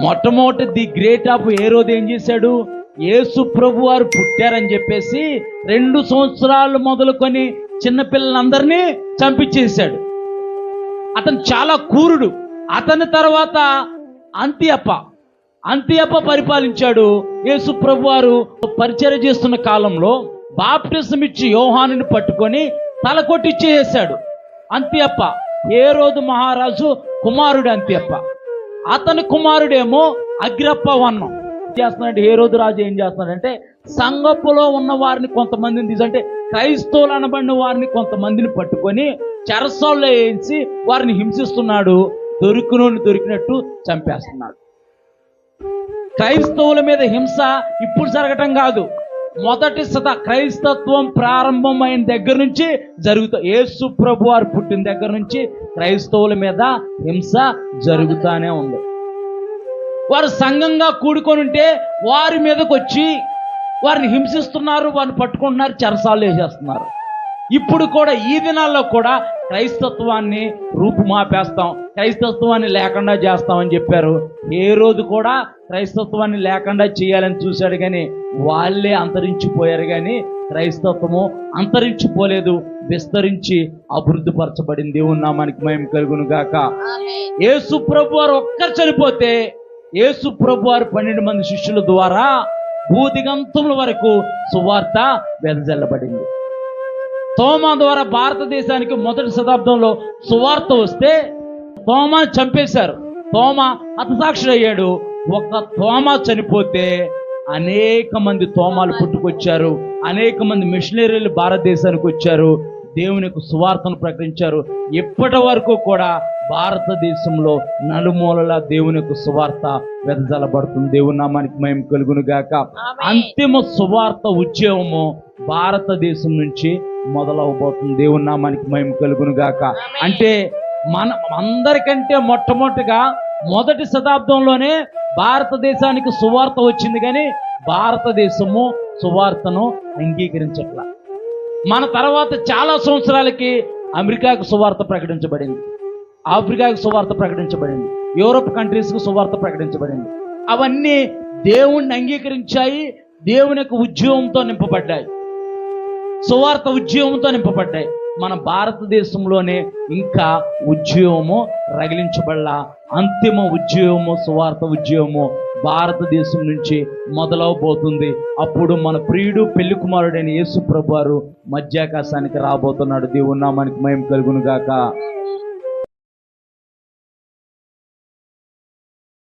మొట్టమొదటి the great of ఏ రోజు ఏం చేశాడు? యేసు ప్రభు వారు పుట్టారని చెప్పేసి రెండు సంవత్సరాలు మొదలుకొని చిన్నపిల్లలందరినీ చంపించేశాడు. అతను చాలా కూరుడు అతని తర్వాత అంత్యప్ప అంత్యప్ప పరిపాలించాడు. యేసు ప్రభు వారు పరిచయం చేస్తున్న కాలంలో బాప్టిజం ఇచ్చి యోహానుని పట్టుకొని తల కొట్టిచ్చేసాడు ఏ రోజు మహారాజు కుమారుడు అంత్యప్ప. అతని కుమారుడేమో అగ్రప్ప వర్ణం ఏం చేస్తున్నాడంటే ఏ రోజు రాజు ఏం చేస్తున్నాడంటే సంగపులో ఉన్న వారిని కొంతమందిని తీసి అంటే క్రైస్తవులు అనబడిన వారిని కొంతమందిని పట్టుకొని చెరసాల్లో వేయించి వారిని హింసిస్తున్నాడు. దొరికినోని దొరికినట్టు చంపేస్తున్నాడు. క్రైస్తవుల మీద హింస ఇప్పుడు జరగటం కాదు. మొదటి సత క్రైస్తత్వం ప్రారంభమైన దగ్గర నుంచి జరుగుతా యేసు ప్రభు వారు పుట్టిన దగ్గర నుంచి క్రైస్తవుల మీద హింస జరుగుతానే ఉంది. వారు సంఘంగా కూడుకొని ఉంటే వారి మీదకి వచ్చి వారిని హింసిస్తున్నారు వారిని పట్టుకుంటున్నారు చెరసాలు వేసేస్తున్నారు. ఇప్పుడు కూడా ఈ దినాల్లో కూడా క్రైస్తత్వాన్ని రూపుమాపేస్తాం. క్రైస్తత్వాన్ని లేకుండా చేస్తామని చెప్పారు. ఏ రోజు కూడా క్రైస్తత్వాన్ని లేకుండా చేయాలని చూశాడు కానీ వాళ్ళే అంతరించిపోయారు కానీ క్రైస్తత్వము అంతరించిపోలేదు విస్తరించి అభివృద్ధి పరచబడింది దేవుని నామానికి మేము కలుగును గాక. యేసు ప్రభు వారు ఒక్కరు చనిపోతే యేసు ప్రభు వారు పన్నెండు మంది శిష్యుల ద్వారా భూదిగంతముల వరకు సువార్త వెదజల్లబడింది. తోమా ద్వారా భారతదేశానికి మొదటి శతాబ్దంలో సువార్త వస్తే తోమా చంపేశారు. తోమా హతసాక్షుడు అయ్యాడు ఒక తోమా చనిపోతే అనేక మంది తోమాలు పుట్టుకొచ్చారు. అనేక మంది మిషనరీలు భారతదేశానికి వచ్చారు. దేవుని యొక్క సువార్తను ప్రకటించారు. ఇప్పటి వరకు కూడా భారతదేశంలో నలుమూలల దేవుని యొక్క సువార్త వెదజల్లబడుతుంది. దేవుని నామానికి మేము కలుగును గాక. అంతిమ సువార్త ఉద్యమము భారతదేశం నుంచి మొదలవబోతుంది. దేవుని నామానికి మేము కలుగును గాక. అంటే మన అందరికంటే మొట్టమొదటిగా మొదటి శతాబ్దంలోనే భారతదేశానికి సువార్త వచ్చింది కానీ భారతదేశము సువార్తను అంగీకరించట్ల. మన తర్వాత చాలా సంవత్సరాలకి అమెరికాకు సువార్త ప్రకటించబడింది. ఆఫ్రికాకు సువార్త ప్రకటించబడింది. యూరోప్ కంట్రీస్కు సువార్త ప్రకటించబడింది. అవన్నీ దేవుణ్ణి అంగీకరించాయి దేవుని యొక్క ఉద్యోగంతో నింపబడ్డాయి. సువార్త ఉద్యమంతో నింపబడ్డాయి. మన భారతదేశంలోనే ఇంకా ఉద్యోగము రగిలించబడలా. అంతిమ ఉద్యోగము సువార్త ఉద్యోగము భారతదేశం నుంచి మొదలవబోతుంది. అప్పుడు మన ప్రియుడు పెళ్ళి కుమారుడైన యేసు ప్రభు వారు మధ్యాకాశానికి రాబోతున్నాడు. దేవుని నామానికి మయం కలుగును గాక